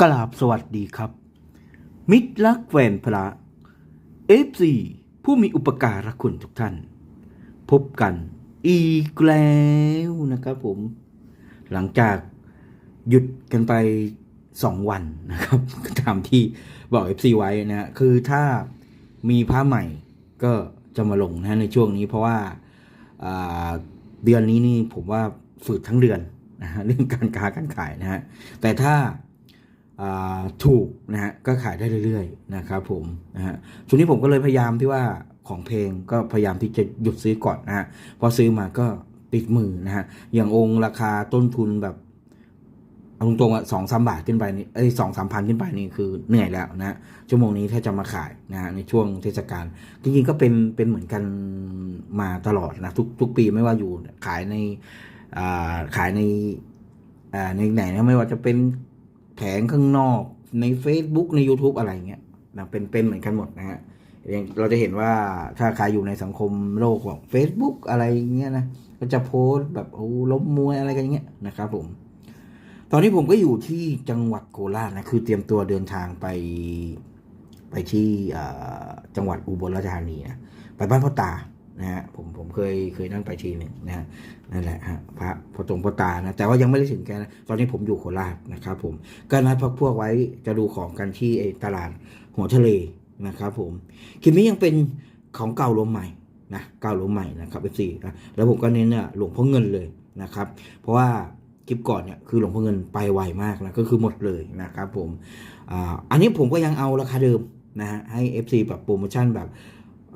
กราบสวัสดีครับ มิตรรักแฟนพระเอฟซีผู้มีอุปการะคุณทุกท่าน พบกันอีกแล้วนะครับผม หลังจากหยุดกันไปสองวันนะครับตามที่บอก FC ไว้นะฮะคือถ้ามีผ้าใหม่ก็จะมาลงนะในช่วงนี้เพราะว่าาเดือนนี้นี่ผมว่าฝืดทั้งเดือนนะฮะเรื่องการค้าการขายนะฮะแต่ถ้า ถูกนะฮะก็ขายได้เรื่อยๆนะครับผมนะฮะช่วงนี้ผมก็เลยพยายามที่ว่าของเพลงก็พยายามที่จะหยุดซื้อก่อนนะฮะพอซื้อมาก็ติดมือนะฮะอย่างองค์ราคาต้นทุนแบบเอาตรงๆอะสองสามบาทขึ้นไปนี่เอ้สองสามพันขึ้นไปนี่คือเหนื่อยแล้วนะชั่วโมงนี้ถ้าจะมาขายนะฮะในช่วงเทศกาลจริงๆก็เป็นเป็นเหมือนกันมาตลอดนะทุกทุกปีไม่ว่าอยู่ขายในอ่าขายในอ่าในไหนนะไม่ว่าจะเป็น แผงข้างนอกใน Facebook ใน YouTube อะไรเงี้ยนะเป็นเป็นเหมือนกันหมดนะฮะเราจะเห็นว่าถ้าใครอยู่ในสังคมโลกของ Facebook อะไรเงี้ยนะก็จะโพสต์แบบโอ้ล้มมวยอะไรกันเงี้ยนะครับผม ตอนนี้ผมก็อยู่ที่จังหวัดโคราชนะคือเตรียมตัวเดินทางไปไปที่จังหวัดอุบลราชธานีนะไปบ้านพ่อตา นะฮะผมผมเคยเคยนั่งไปทีหนึ่งนะฮะนั่นแหละฮะพระพอตรงพอตานะแต่ว่ายังไม่ได้ถึงแกนะตอนนี้ผมอยู่โคราชนะครับผมก็นัดพักพวกไว้จะดูของกันที่ตลาดหัวทะเลนะครับผมคลิปนี้ยังเป็นของเก่าลมใหม่นะเก่าลมใหม่นะครับเอฟซีนะแล้วผมก็เน้นเนี่ยหลวงพ่อเงินเลยนะครับ เพราะว่าคลิปก่อนเนี่ยคือหลวงพ่อเงินไปไวมากนะก็คือหมดเลยนะครับผมอาอันนี้ผมก็ยังเอาราคาเดิมนะฮะให้ FC แบบโปรโมชั่นแบบ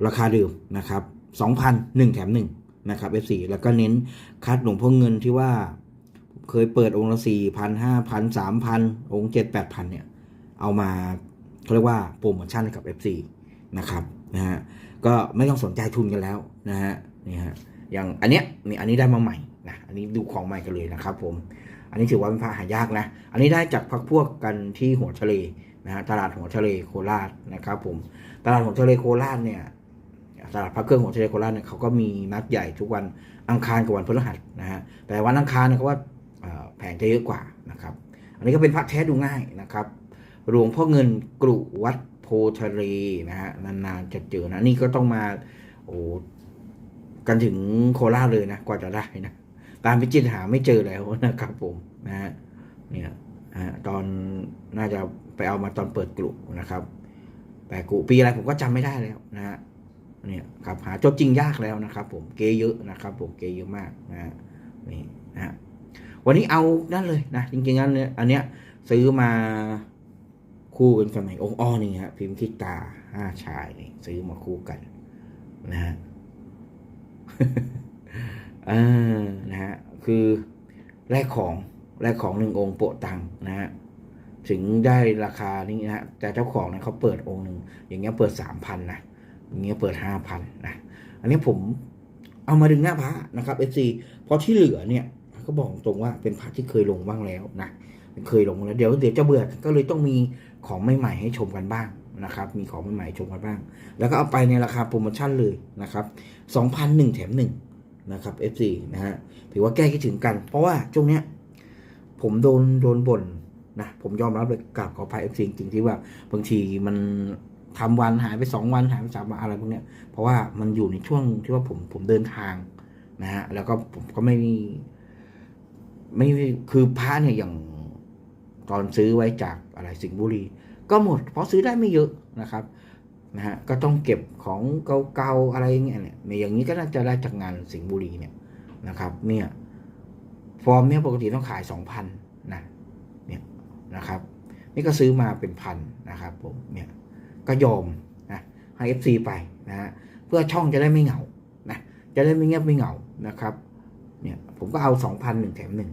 ราคาเดิมนะครับ 2,000 1 แถม 1 นะครับ FC แล้วก็เน้นคัดหลวงพ่อเงินที่ว่า เคยเปิดองค์ละ4,000 5,000 3,000องค์7 8,000เนี่ย เอามาเขาเรียกว่าโปรโมชั่นกับ FC นะครับนะฮะก็ไม่ต้องสนใจทุนกันแล้วนะฮะนี่ฮะอย่างอันเนี้ยนี่อันนี้ได้มาใหม่นะอันนี้ดูของใหม่กันเลยนะครับผม อันนี้ถือว่าเป็นพระหายากนะ อันนี้ได้จากพักพวกกันที่หัวทะเลนะฮะตลาดหัวทะเลโคราชนะครับผม ตลาดหัวทะเลโคราชเนี่ย ตลาดพระเครื่องหัวทเลโคราชเนี่ยเขาก็มีนัดใหญ่ทุกวันอังคารกับวันพฤหัสนะฮะแต่วันอังคารเนี่ยเขาว่าแผงจะเยอะกว่านะครับอันนี้ก็เป็นพระแท้ดูง่ายนะครับหลวงพ่อเงินกรุวัดโพทะเลนะฮะนานๆจะเจอนะนี่ก็ต้องมาโอ้กันถึงโคราชเลยนะกว่าจะได้นะตามพิจิตหาไม่เจอแล้วนะครับผมนะฮะเนี่ยตอนน่าจะไปเอามาตอนเปิดกลุ่นะครับ แต่กลุ่ปีอะไรผมก็จำไม่ได้แล้วนะฮะ เนี่ยครับหาจดจริงยากแล้วนะครับผมเกเยอะนะครับผมเกเยอะมากนะฮะนี่นะฮะวันนี้เอานั่นเลยนะจริงๆอันเนี้ยอันเนี้ยซื้อมาคู่กันสมัยองค์อ้อนี่ฮะพิมพ์ทิตาห้าชายนี่ซื้อมาคู่กันนะฮะเออนะฮะคือแลกของแลกของหนึ่งองค์โปะตังนะฮะถึงได้ราคานี้นะฮะแต่เจ้าของเนี่ยเขาเปิดองค์หนึ่งอย่างเงี้ยเปิดสามพันนะ เงี้ยเปิดห้าพันนะอันนี้ผมเอามาดึงหน้าพระนะครับเอฟซีเพราะที่เหลือเนี่ยก็บอกตรงว่าเป็นพระที่เคยลงบ้างแล้วนะเคยลงแล้วเดี๋ยวเดี๋ยวจะเบื่อก็เลยต้องมีของใหม่ๆให้ชมกันบ้างนะครับ มีของใหม่ๆชมกันบ้าง แล้วก็เอาไปในราคาโปรโมชั่นเลยนะครับสองพันหนึ่งแถมหนึ่งนะครับ FC นะฮะถือว่าแก้คิดถึงกัน เพราะว่าช่วงเนี้ยผมโดนโดนบ่นนะผมยอมรับเลยกราบขออภัย FC จริงๆที่ว่าบางทีมัน ทำวันหายไปสองวันหายไปสามวันอะไรพวกเนี้ยเพราะว่ามันอยู่ในช่วงที่ว่าผมผมเดินทางนะฮะแล้วก็ผมก็ไม่ไม่คือพระเนี่ยอย่างตอนซื้อไว้จากอะไรสิงห์บุรี ก็หมด เพราะซื้อได้ไม่เยอะนะครับนะฮะก็ต้องเก็บของเก่าๆอะไรเงี้ยเนี่ยเนี่ยอย่างนี้ก็น่าจะได้จากงานสิงห์บุรีเนี่ยนะครับ เนี่ยฟอร์มเนี่ยปกติต้องขายสองพันนะเนี่ยนะครับ นี่ก็ซื้อมาเป็นพันนะครับผมเนี่ย ก็ยอมนะให้เอฟซีไปนะฮะเพื่อช่องจะได้ไม่เหงานะจะได้ไม่เงียบไม่เหงานะครับเนี่ยผมก็เอาสองพันหนึ่งแถมหนึ่ง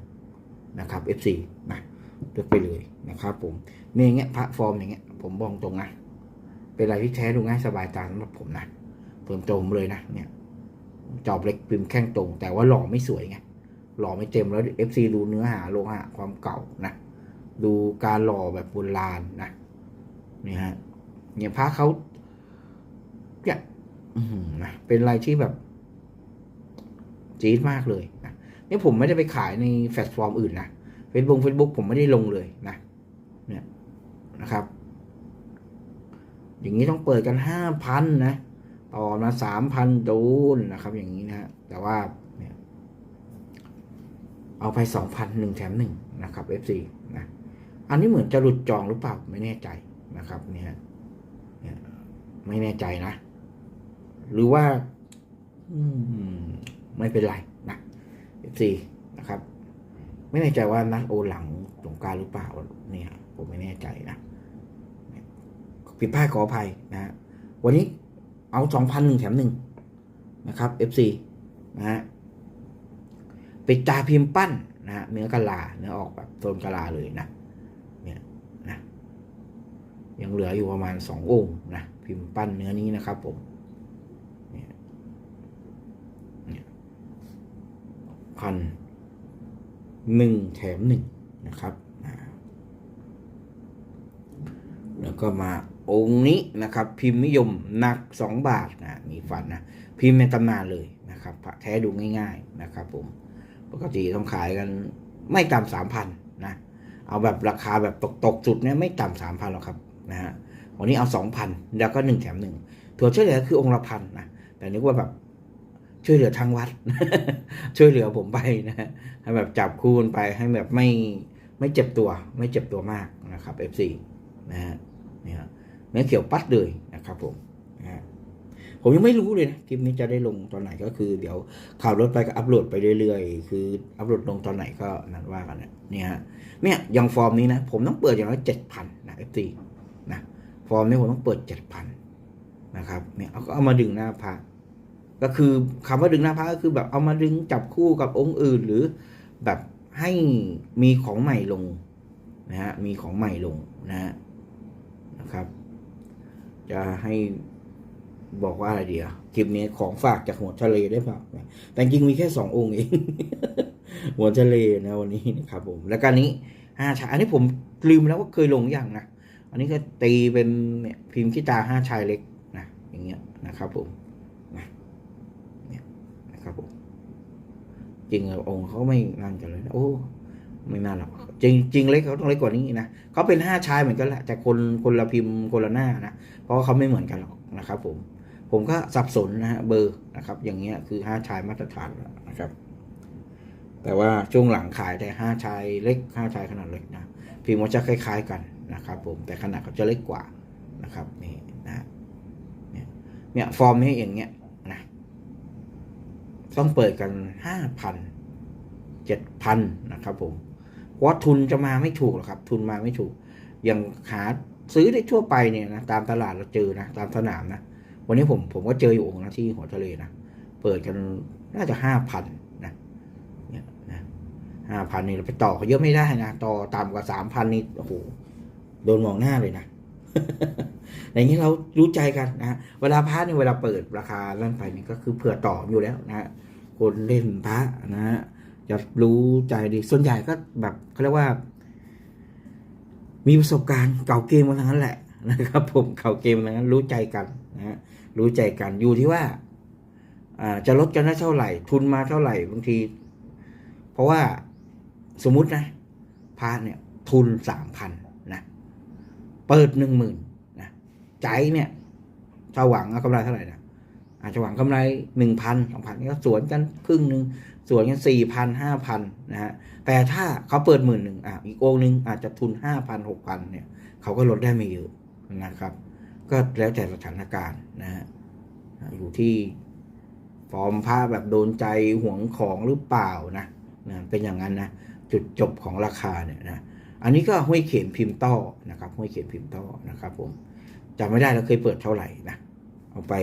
นะครับเอฟซีนะเลือกไปเลยนะครับผมเนี่ยอย่างเงี้ยพระฟอร์มอย่างเงี้ยผมบอกตรงนะเป็นอะไรที่แท้ดูง่ายสบายตาสำหรับผมนะเพิ่มตรงเลยนะเนี่ยจอบเล็กพิมพ์แข้งตรง แต่ว่าหล่อไม่สวยไงหล่อไม่เต็มแล้ว FC ดูเนื้อหาโลหะความเก่านะ ดูการหล่อแบบโบราณนะนี่ฮะ เนี่ยพระเขาเนี่ยนะเป็นอะไรที่แบบ จี๊ดมากเลยนะนี่ผมไม่ได้ไปขายในแพลตฟอร์มอื่นนะเฟซบุ๊กเฟซบุ๊กผมไม่ได้ลงเลยนะ เนี่ยนะครับ อย่างนี้ต้องเปิดกันห้าพันนะ ต่อมาสามพันโดนนะครับ อย่างนี้นะฮะแต่ว่าเนี่ยเอาไปสองพันหนึ่งแถมหนึ่งนะครับ FC นะ อันนี้เหมือนจะหลุดจองหรือเปล่าไม่แน่ใจนะครับเนี่ย ไม่แน่ใจนะ หรือว่าไม่เป็นไรนะ FC นะครับ ไม่แน่ใจว่านัดโอหลังสงกรารหรือเปล่าเนี่ย ผมไม่แน่ใจนะผิดพลาดขออภัยนะฮะวันนี้เอาสองพันหนึ่งแถมหนึ่งนะครับ FC นะฮะปิดตาพิมพ์ปั้นนะฮะเนื้อกะลาเนื้อออกแบบโซนกะลาเลยนะ ยังเหลืออยู่ประมาณสององค์นะพิมพ์ปั้นเนื้อนี้นะครับผมพันหนึ่งแถมหนึ่งนะครับแล้วก็มาองค์นี้นะครับ พิมพ์นิยมหนักสองบาทนะมีฟันนะพิมพ์ในตำนานเลยนะครับพระแท้ดูง่าย ๆนะครับ ผมปกติต้องขายกันไม่ต่ำสามพันนะเอาแบบราคาแบบตกตกๆสุดเนี่ยไม่ต่ำสามพันหรอกครับ นะฮะวันนี้เอาสองพันแล้วก็หนึ่งแถมหนึ่งถั่วยเฉลี่ยคือองค์ละพันนะแต่นึกว่าแบบช่วยเหลือทางวัด ช่วยเหลือผมไปนะฮะให้แบบจับคูณไปให้แบบไม่ไม่เจ็บตัว ไม่เจ็บตัวมากนะครับ FC นะฮะเนี่ยเนื้อเขียวปัดเลยนะครับผมนะฮะผมยังไม่รู้เลยนะคลิปนี้จะได้ลงตอนไหนก็คือ เดี๋ยวข่าวรถไปก็อัปโหลดไปเรื่อยๆ คืออัปโหลดลงตอนไหนก็นั่นว่ากันนะเนี่ยฮะเนี่ยย่างฟอร์มนี้นะ ผมต้องเปิดอย่างน้อยเจ็ดพันนะเอ ฟอร์มนี้ผมต้องเปิดเจ็ดพันนะครับเนี่ยเอาก็เอามาดึงหน้าพระก็คือคำว่าดึงหน้าพระก็คือแบบเอามาดึงจับคู่กับองค์อื่น หรือแบบให้มีของใหม่ลงนะฮะมีของใหม่ลงนะฮะนะครับ จะให้บอกว่าอะไรเดียวคลิปนี้ของฝากจากหัวทะเลได้เปล่าแต่จริงมีแค่สององค์เองหัวทะเลนะวันนี้นะครับผม แล้วก็อันนี้ห้าชาอันนี้ผมลืมแล้วว่าเคยลงอย่างนะ อันนี้ก็ตีเป็นเนี่ยพิมพ์ขี้ตาห้าชายเล็กนะอย่างเงี้ยนะครับผมนะเนี่ยนะครับผมจริงองค์เขาไม่นั่นกันเลยโอ้ไม่น่าหรอกจริงจริงเล็กเขาต้องเล็กกว่านี้นะเขาเป็นห้าชายเหมือนกันแหละแต่คนคนละพิมพ์คนละหน้านะเพราะเขาไม่เหมือนกันหรอกนะครับ ผม ผมก็สับสนนะฮะเบอร์นะครับ อย่างเงี้ยคือห้าชายมาตรฐานนะครับ แต่ว่าช่วงหลังขายแต่ห้าชายเล็กห้าชายขนาดเล็กนะพิมพ์ว่าจะคล้าย ๆ กัน นะครับผมแต่ขนาดเขาจะเล็กกว่านะครับนี่นะเนี่ยเนี่ยฟอร์มนี้อย่างเงี้ยนะต้องเปิดกันห้าพันเจ็ดพันนะครับผมเพราะว่าทุนจะมาไม่ถูกหรอกครับ ทุนมาไม่ถูก อย่างหาซื้อได้ทั่วไปเนี่ยนะตามตลาดเราเจอนะตามสนามนะวันนี้ผมผมก็เจออยู่องค์นะที่หัวทะเลนะเปิดกันน่าจะห้าพันนะเนี่ยนะห้าพันนี่เราไปต่อเขาเยอะไม่ได้นะต่อต่ำกว่าสามพันนี่โอ้โห โดนมองหน้าเลยนะอย่างนี้เรารู้ใจกันนะเวลาพระเนี่ยเวลาเปิดราคาลั่นไปนี่ยก็คือเผื่อต่ออยู่แล้วนะฮะคนเล่นพระนะฮะจะรู้ใจดีส่วนใหญ่ก็แบบเขาเรียกว่า มีประสบการณ์เก่าเกมมาทั้งนั้นแหละนะครับ ผมเก่าเกมมาทั้งนั้นรู้ใจกันนะฮะรู้ใจกันอยู่ที่ว่าจะลดกันได้เท่าไหร่ ทุนมาเท่าไหร่บางที เพราะว่าสมมุตินะพระเนี่ย ทุนสามพัน เปิดหนึ่งหมื่นนะใจเนี่ยจะหวังกำไรเท่าไหร่นะอาจจะหวังกำไรหนึ่งพันสองพันก็สวนกันครึ่งหนึ่งสวนกันสี่พันห้าพันนะฮะแต่ถ้าเขาเปิดหมื่นหนึ่งอะอีกองหนึ่งอาจจะทุนห้าพันหกพันเนี่ยเขาก็ลดได้ไม่เยอะนะครับ ก็แล้วแต่สถานการณ์นะฮะอยู่ที่ฟอร์มผ้าแบบโดนใจหวงของหรือเปล่านะนะเป็นอย่างนั้นนะจุดจบของราคาเนี่ยนะ อันนี้ก็ห้วยเข็มพิมพ์ต้อนะครับห้วยเข็มพิมพ์ต้อนะครับผมจำไม่ได้แล้วเคยเปิดเท่าไหร่นะเอาไป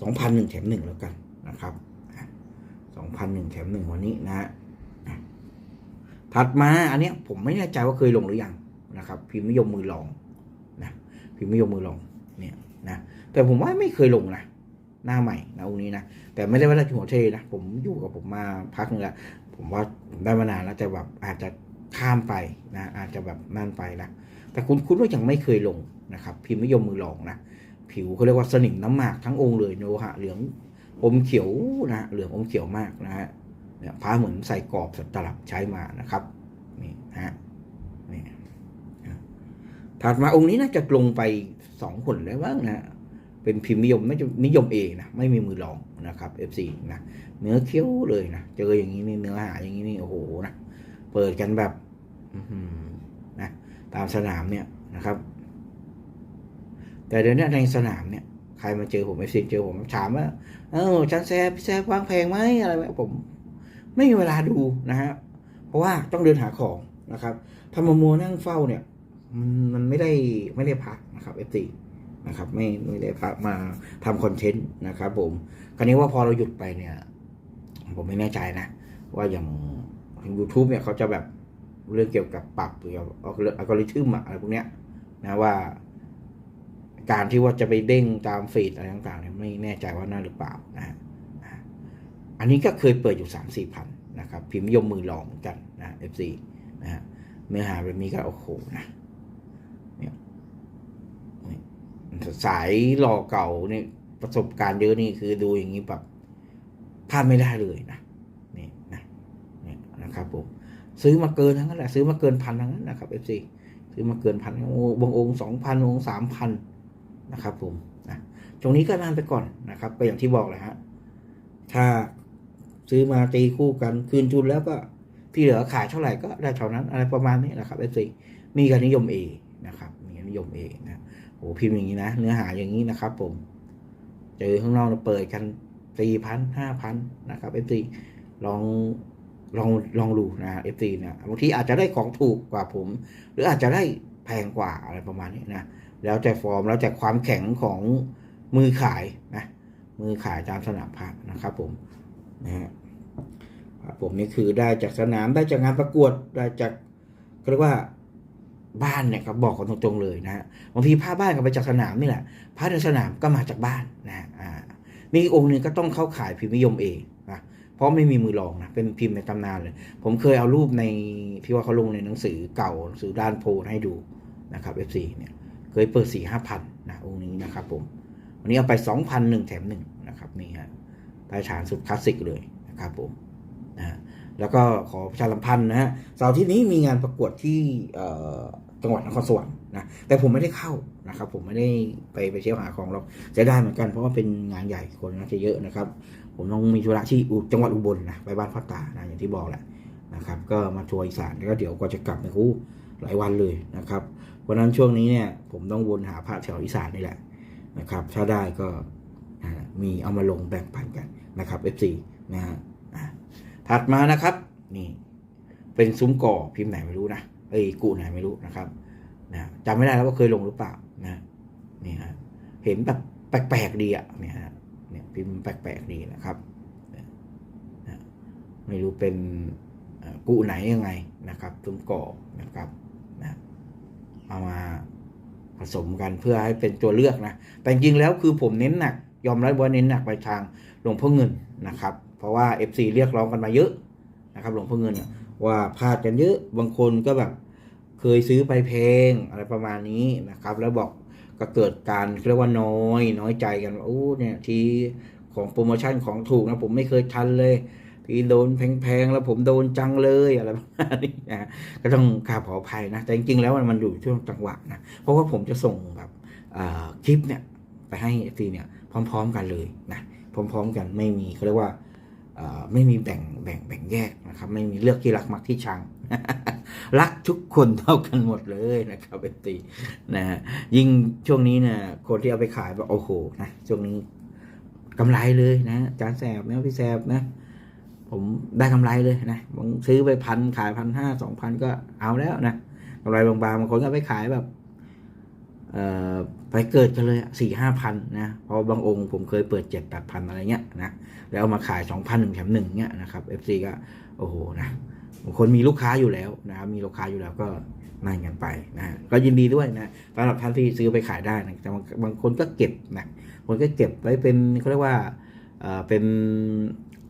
สองพันหนึ่งแถมหนึ่งแล้วกันนะครับสองพันหนึ่งแถมหนึ่งวันนี้นะถัดมาอันเนี้ยผมไม่แน่ใจว่าเคยลงหรือยังนะครับ พิมพ์นิยมมือลองนะพิมพ์นิยมมือลองเนี่ยนะแต่ผมว่าไม่เคยลงนะหน้าใหม่นะองนี้นะแต่ไม่ได้ว่าราชหัวเทนะผมอยู่กับผมมาพักนึงแล้วผมว่าผมได้มานานแล้วแต่แบบอาจจะ ข้ามไปนะอาจจะแบบนั่นไปนะแต่คุณคุณว่ายังไม่เคยลงนะครับ พิมพ์นิยมมือลองนะผิวเขาเรียกว่าสนิมน้ำหมากทั้งองค์เลยโลหะเหลืองอมเขียวนะเหลืองอมเขียวมากนะฮะเนี่ยพ้าเหมือนใส่กรอบสตลับใช้มานะครับนี่นะฮะนี่นะถัดมาองค์นี้น่าจะลงไปสองหุ่นแล้วบ้างนะเป็นพิมพ์นิยมไม่จะนิยมเองนะไม่มีมือรองนะครับ F4 นะเนื้อเคี้ยวเลยนะเจออย่างนี้นี่เนื้อหาอย่างนี้นี่โอ้โหนะ เปิดกันแบบนะตามสนามเนี่ยนะครับ แต่เดี๋ยวนี้ในสนามเนี่ยใครมาเจอผม F4 เจอผมถามว่าเอออาจันแซบพี่แซบวางแพงไหมอะไรไหมผม ไม่มีเวลาดูนะฮะเพราะว่าต้องเดินหาของนะครับถ้ามามัวนั่งเฝ้าเนี่ยมันมันไม่ได้ไม่ได้พักนะครับ F4 นะครับไม่ไม่ได้พักมาทำคอนเทนต์นะครับผม คราวนี้ว่าพอเราหยุดไปเนี่ย ผมไม่แน่ใจนะ ว่าอย่าง ทาง YouTube เนี่ยเขาจะแบบเรื่องเกี่ยวกับปรับเกี่ยวกับอัลกอริทึมอะไรพวกเนี้ยนะว่า การที่ว่าจะไปเด้งตามฟีดอะไรต่างๆเนี่ยไม่แน่ใจว่าน่าหรือเปล่านะฮะอันนี้ก็เคยเปิดอยู่สามสี่พันนะครับ พิมพ์ยมมือลองเหมือนกันนะ F4 นะฮะเนื้อหาแบบนี้ก็โอ้โหนะเนี่ยสายหล่อเก่าเนี่ยประสบการณ์เยอะนี่คือดูอย่างนี้แบบพลาดไม่ได้เลยนะ นะครับผมซื้อมาเกินทั้งนั้นแหละซื้อมาเกินพันทั้งนั้นนะครับ F4 ซื้อมาเกินพันโอ้บางองค์สองพันองค์สามพันนะครับผมนะตรงนี้ก็นานไปก่อนนะครับ ก็อย่างที่บอกเลยฮะถ้าซื้อมาตีคู่กันคืนทุนแล้วก็ที่เหลือขายเท่าไหร่ก็ได้เท่านั้นอะไรประมาณนี้นะครับ F4 มีการนิยม A นะครับมีการนิยม A นะโอ้พิมพ์อย่างนี้นะเนื้อหาอย่างนี้นะครับ ผม เจอข้างนอกเราเปิดกันสี่พันห้าพันนะครับ F4 ลอง ลองลองดูนะ F4 เนี่ยบางทีอาจจะได้ของถูกกว่าผม หรืออาจจะได้แพงกว่าอะไรประมาณนี้นะแล้วแต่ฟอร์มแล้วแต่ความแข็งของมือขายนะมือขายตามสนามพระนะครับผมนะฮะผมนี่คือได้จากสนามได้จากงานประกวดได้จากเขาเรียกว่าบ้านเนี่ยครับบอกกันตรงๆเลยนะฮะบางทีผ้าบ้านก็ไปจากสนามนี่แหละผ้าในสนามก็มาจากบ้านนะฮะอ่ามีอีกองค์หนึ่งก็ต้องเข้าขายพิมพ์นิยมเองนะ เพราะไม่มีมือรองนะเป็นพิมพ์ในตำนานเลย ผมเคยเอารูปในที่ว่าเขาลงในหนังสือเก่าหนังสือด้านโพลให้ดูนะครับ F4 เนี่ยเคยเปิดสี่ห้าพันนะองค์นี้นะครับผมวันนี้เอาไปสองพันหนึ่งแถมหนึ่งนะครับนี่ฮะใต้ฐานสุดคลาสสิกเลยนะครับผมนะฮะแล้วก็ขอประชาสัมพันธ์นะฮะเสาร์ที่นี้มีงานประกวดที่จังหวัดนครสวรรค์ นะแต่ผมไม่ได้เข้านะครับ ผมไม่ได้ไปไปเที่ยวหาของเราจะได้เหมือนกันเพราะว่าเป็นงานใหญ่คนน่าจะเยอะนะครับ ผมต้องมีธุระที่อุจังหวัดอุบลนะไปบ้านพ่อตานะอย่างที่บอกแหละนะครับ ก็มาทัวร์อีสานแล้วก็เดี๋ยวก็จะกลับในคู่หลายวันเลยนะครับเพราะนั้นช่วงนี้เนี่ยผมต้องวนหาพระแถวอีสานนี่แหละนะครับ ถ้าได้ก็มีเอามาลงแบ่งปันกันนะครับ F4 นะฮะอะถัดมานะครับนี่เป็นซุ้มก่อพิมพ์ไหนไม่รู้นะไอ้ยกูไหนไม่รู้นะครับ นะจำไม่ได้แล้วว่าเคยลงหรือเปล่านะนี่ฮะเห็นแบบแปลกๆดีอะเนี่ยฮะเนี่ยพิมพ์แปลกๆดีนะครับนะไม่รู้เป็นเอ่อกูไหนยังไงนะครับซุ้มก่อนะครับนะเอามาผสมกันเพื่อให้เป็นตัวเลือกนะ แต่จริงๆแล้วคือผมเน้นหนัก ยอมรับว่าเน้นหนักไปทางหลวงพ่อเงินนะครับ เพราะว่า FC เรียกร้องกันมาเยอะนะครับ หลวงพ่อเงินว่าพลาดกันเยอะ บางคนก็แบบ เคยซื้อไปเพงอะไรประมาณนี้นะครับ แล้วบอกก็เกิดการเรียกว่าน้อย น้อยใจกันว่าโอ้เนี่ยทีของโปรโมชั่นของถูกนะผมไม่เคยทันเลยพี่โดนแพงๆแล้วผมโดนจังเลยอะไรประมาณนี้นะก็ต้องกราบขออภัยนะ แต่จริงๆแล้วมันอยู่ช่วงจังหวะนะเพราะว่าผมจะส่งแบบคลิปเนี่ยไปให้เอฟีเนี่ยพร้อม ๆกันเลยนะพร้อม ๆ กันไม่มีเขาเรียกว่าอ่าไม่มีแบ่งแบ่งแบ่งแยกนะครับ ไม่มีเลือกที่รักมักที่ชัง รักทุกคนเท่ากันหมดเลยนะครับเอฟีนะฮะยิ่งช่วงนี้เนี่ยคนที่เอาไปขายแบบโอ้โหนะช่วงนี้กำไรเลยนะจานแสบนะพี่แสบนะ ผมได้กำไรเลยนะบางซื้อไปพันขายพันห้าสองพันก็เอาแล้วนะกำไรบางๆบางคนก็ไปขายแบบเอ่อไปเกิดกันเลยสี่ห้าพันนะพราะบางองค์ผมเคยเปิดเจ็ดแปดพันอะไรเงี้ยนะแล้วเอามาขายสองพันหนึ่งแถมหนึ่งเงี้ยนะครับ FC ก็โอ้โหนะ บางคนมีลูกค้าอยู่แล้วนะครับมีลูกค้าอยู่แล้วก็นั่นกันไปนะก็ยินดีด้วยนะสำหรับท่านที่ซื้อไปขายได้นะแต่บางคนก็เก็บนะคนก็เก็บไว้เป็นเขาเรียกว่าเออเป็น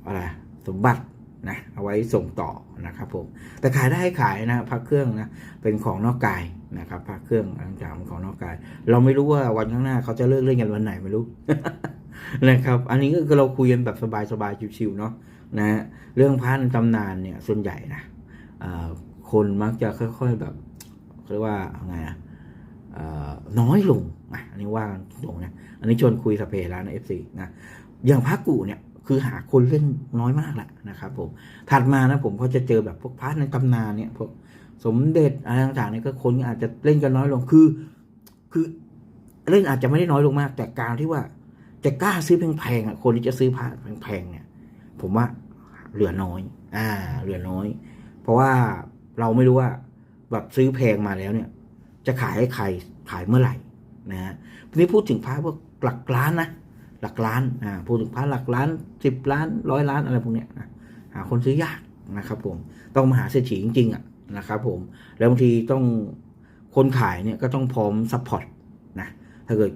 อะไรสมบัตินะเอาไว้ส่งต่อนะครับผมแต่ขายได้ขายนะพระเครื่องนะเป็นของนอกกายนะครับพระเครื่องต่างๆเป็นของนอกกาย เราไม่รู้ว่าวันข้างหน้าเขาจะเลิกเล่นกันวันไหนไม่รู้นะครับ อันนี้ก็คือเราคุยกันแบบสบายๆชิวๆเนาะ นะฮะเรื่องพระในตำนานเนี่ยส่วนใหญ่นะคนมักจะค่อย ๆแบบเรียกว่าไงอะเอ่อน้อยลงอะนนี้ว่ากันตรงนะอันนี้ชวนคุยสเปรแล้วนะเอฟซีนะอย่างพระกูเนี่ยคือหาคนเล่นน้อยมากแหละนะครับผมถัดมานะผมก็จะเจอแบบพวกพระในตำนานเนี่ยพวกสมเด็จอะไรต่างๆเนี่ยก็คนอาจจะเล่นกันน้อยลงคือ คือเล่นอาจจะไม่ได้น้อยลงมาก แต่การที่ว่าจะกล้าซื้อแพงๆอะคนที่จะซื้อพระแพงๆเนี่ย ผมว่าเหลือน้อย อ่า เหลือน้อย เพราะว่าเราไม่รู้ว่าแบบซื้อแพงมาแล้วเนี่ย จะขายให้ใครขายเมื่อไหร่นะฮะทีนี้พูดถึงพระพวกหลักล้านนะหลักล้านอ่าพูดถึงพระหลักล้านสิบล้านร้อยล้านอะไรพวกเนี้ยหาคนซื้อยากนะครับผมต้องมหาเศรษฐีจริงๆอะนะครับผมแล้วบางทีต้องคนขายเนี่ยก็ต้องพร้อมซัพพอร์ตนะถ้าเกิด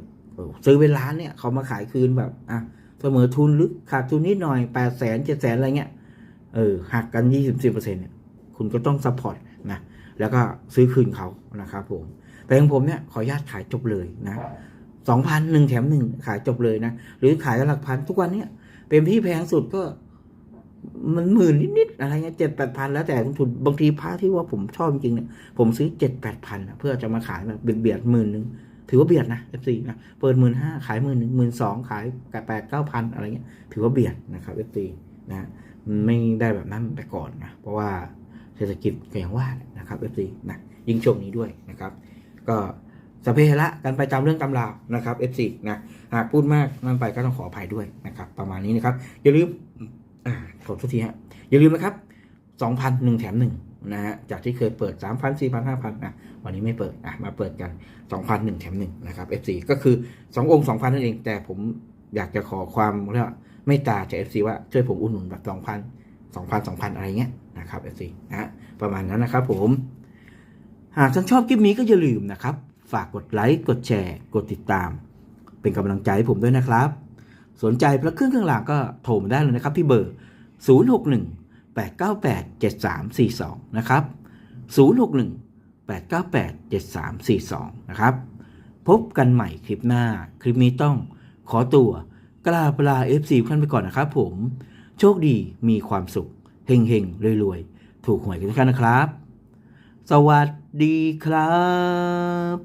ซื้อเป็นล้านเนี่ยเขามาขายคืนแบบอะ เสมอทุนหรือขาดทุนนิดหน่อยแปดแสนเจ็ดแสนอะไรเงี้ยเออหักกันยี่สิบสิบเปอร์เซ็นต์เนี่ยคุณก็ต้องซัพพอร์ตนะแล้วก็ซื้อคืนเขานะครับผม แต่ของผมเนี่ยขออนุญาตขายจบเลยนะสองพันหนึ่งแถมหนึ่งขายจบเลยนะ หรือขายหลักพันทุกวันเนี่ยเป็นที่แพงสุดก็มันหมื่นนิดๆอะไรเงี้ยเจ็ดแปดพันแล้วแต่ทุนบางทีพระที่ว่าผมชอบจริงๆเนี่ยผมซื้อเจ็ดแปดพันเพื่อจะมาขายแบบเบียดหมื่นหนึ่ง ถือว่าเบียดนะเอฟซีนะเปิดหมื่นห้าขายหมื่นหนึ่งหมื่นสองขายแปดเก้าพันอะไรเงี้ยถือว่าเบียดนะครับเอฟซีนะไม่ได้แบบนั้นแต่ก่อนนะเพราะว่าเศรษฐกิจก็อย่างว่านะครับเอฟซีนะยิ่งช่วงนี้ด้วยนะครับ ก็สเปละกันไปตามเรื่องตำราวนะครับ F4 นะหากพูดมากนั่นไปก็ต้องขออภัยด้วยนะครับ ประมาณนี้นะครับอย่าลืมอ่าขอโทษทีฮะอย่าลืมนะครับ2,000หนึ่งแถมหนึ่ง นะฮะจากที่เคยเปิด 3,000 4,000 5,000นะวันนี้ไม่เปิดอะมาเปิดกัน 2,000หนึ่งแถมหนึ่งนะครับ F4 ก็คือ 2 องค์ 2,000 นั่นเอง แต่ผมอยากจะขอความเรียกว่าไม่ตาจาก F4 ว่าช่วยผมอุดหนุนแบบ2,000 2,000 2,000 อะไรเงี้ยนะครับ F4 นะฮะประมาณนั้นนะครับผม หากท่านชอบคลิปนี้ก็อย่าลืมนะครับ ฝากกดไลค์กดแชร์ กดติดตาม เป็นกำลังใจให้ผมด้วยนะครับ สนใจพระเครื่องเครื่องรางก็โทรมาได้เลยนะครับที่เบอร์ 061 898 7342 นะครับ 061 898 7342 นะครับ พบกันใหม่คลิปหน้า คลิปนี้ต้องขอตัวกราบลา FC ขั้นไปก่อนนะครับผม โชคดีมีความสุข เฮงเฮงรวยๆ ถูกหวยกันทุกท่านนะครับ สวัสดีครับ